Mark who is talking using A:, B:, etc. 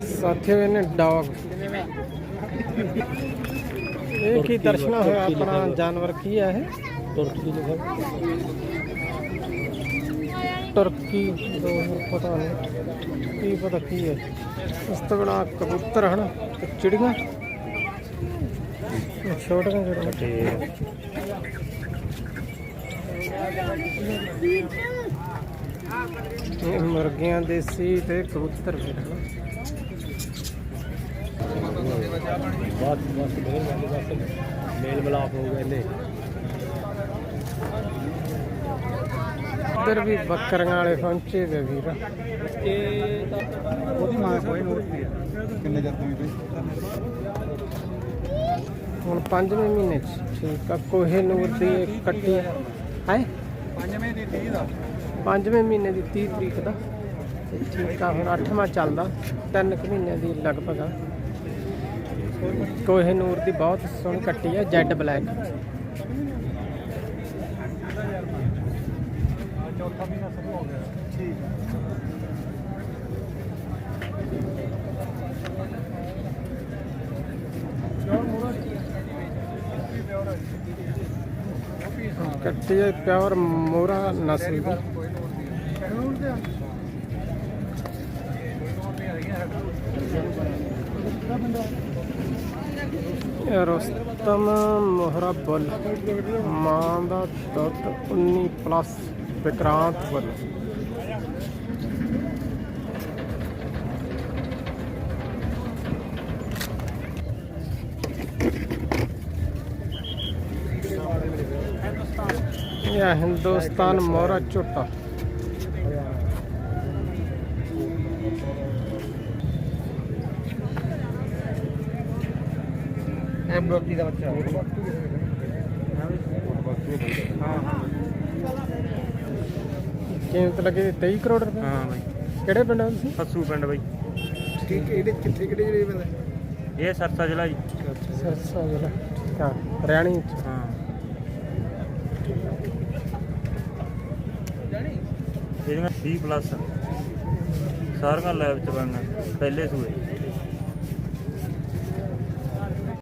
A: ਸਾਥੀਓ ਇਹਨੇ ਡੌਗ। ਇਹ ਕੀ ਦਰਸ਼ਨਾ ਹੋਇਆ? ਆਪਣਾ ਜਾਨਵਰ ਕੀ ਹੈ ਇਹ?
B: ਤੁਰਕੀ ਲਿਖਿਆ
A: ਤੁਰਕੀ ਦੋ ਪਤਾ ਨਹੀਂ। ਕੀ ਪਤਾ ਕੀ ਹੈ? ਇਸ ਤੋਂ ਬਿਨਾ ਕਬੂਤਰ ਹਨ ਤੇ ਚਿੜੀਆਂ। ਛੋਟੀਆਂ ਜਿਹੜੀਆਂ।
B: ਤੇ
A: ਇਹ ਮੁਰਗੀਆਂ ਦੇਸੀ ਤੇ ਕਬੂਤਰ ਵੀ ਹਨ।
B: ਬਾਤ ਬਸ ਬਗਲ ਵਾਲੇ ਬਸ ਮੇਲ ਮਿਲਾਪ ਹੋ ਗਏ ਨੇ
A: ਇੱਧਰ ਵੀ ਬੱਕਰੀਆਂ ਵਾਲੇ ਪਹੁੰਚੇ ਵੇ ਵੀਰ।
C: ਉਹਦੀ ਮਾਂ ਕੋਈ ਨੋਟ ਨਹੀਂ ਹੈ। ਕਿੰਨੇ ਜਦ ਤੁਸੀਂ
A: ਹੁਣ ਪੰਜਵੇਂ ਮਹੀਨੇ ਚ ਠੀਕ ਆ ਕੋਹੇ ਨੂਰ ਦੀ ਕੱਟੀ। ਹੈ?
C: ਪੰਜਵੇਂ ਦੀ 30 ਦਾ।
A: ਪੰਜਵੇਂ ਮਹੀਨੇ ਦੀ 30 ਤਰੀਕ ਦਾ। ਠੀਕ ਆ ਹੁਣ ਅੱਠਵਾਂ ਚੱਲਦਾ ਤਿੰਨ ਕੁ ਮਹੀਨਿਆਂ ਦੀ ਲਗਭਗ ਆ। ਕੋਹੇ ਨੂਰ ਦੀ ਬਹੁਤ ਸੋਹਣੀ ਕੱਟੀ ਹੈ, ਜੈਡ ਬਲੈਕ।
C: ਚੌਥਾ ਮਹੀਨਾ ਸ਼ੁਰੂ ਹੋ ਗਿਆ ਠੀਕ ਹੈ
A: ਕੱਟੀ ਹੈ ਪਿਓਰ ਮੋਰਾ ਨਸਲ ਦੀ ਇਹ ਰੁਸਤਮ ਮੋਹਰਾ ਬੁੱਲ ਮਾਂ ਦਾ ਦੁੱਧ 19 ਪਲੱਸ ਵਿਕਰਾਂਤ ਬੁੱਲ ਇਹ ਹਿੰਦੁਸਤਾਨ ਮੋਹਰਾ ਝੋਟਾ।
C: ਇਹ ਬਰੋਕੀ ਦਾ ਬੱਚਾ। ਹਾਂ ਹਾਂ
A: ਕੀਮਤ ਲੱਗੀ? 23 ਕਰੋੜ ਰੁਪਏ?
B: ਹਾਂ ਬਾਈ।
A: ਕਿਹੜੇ ਪਿੰਡ ਹੋ ਤੁਸੀਂ?
B: ਫੱਸੂ ਪਿੰਡ ਬਾਈ।
C: ਠੀਕ ਇਹਦੇ ਕਿੱਥੇ ਕਿਹੜੇ ਜਿਹੜੇ ਬੰਦੇ
B: ਇਹ ਸਰਸਾ ਜ਼ਿਲ੍ਹਾ ਜੀ।
A: ਸਰਸਾ ਜ਼ਿਲ੍ਹਾ। ਆ ਹਰਿਆਣੀ ਚ
B: ਹਾਂ। ਇਹਦੀਆਂ 20 ਪਲੱਸ ਸਾਰੀਆਂ ਲੈਬ ਚ ਬਣਨ ਪਹਿਲੇ ਸੂਏ।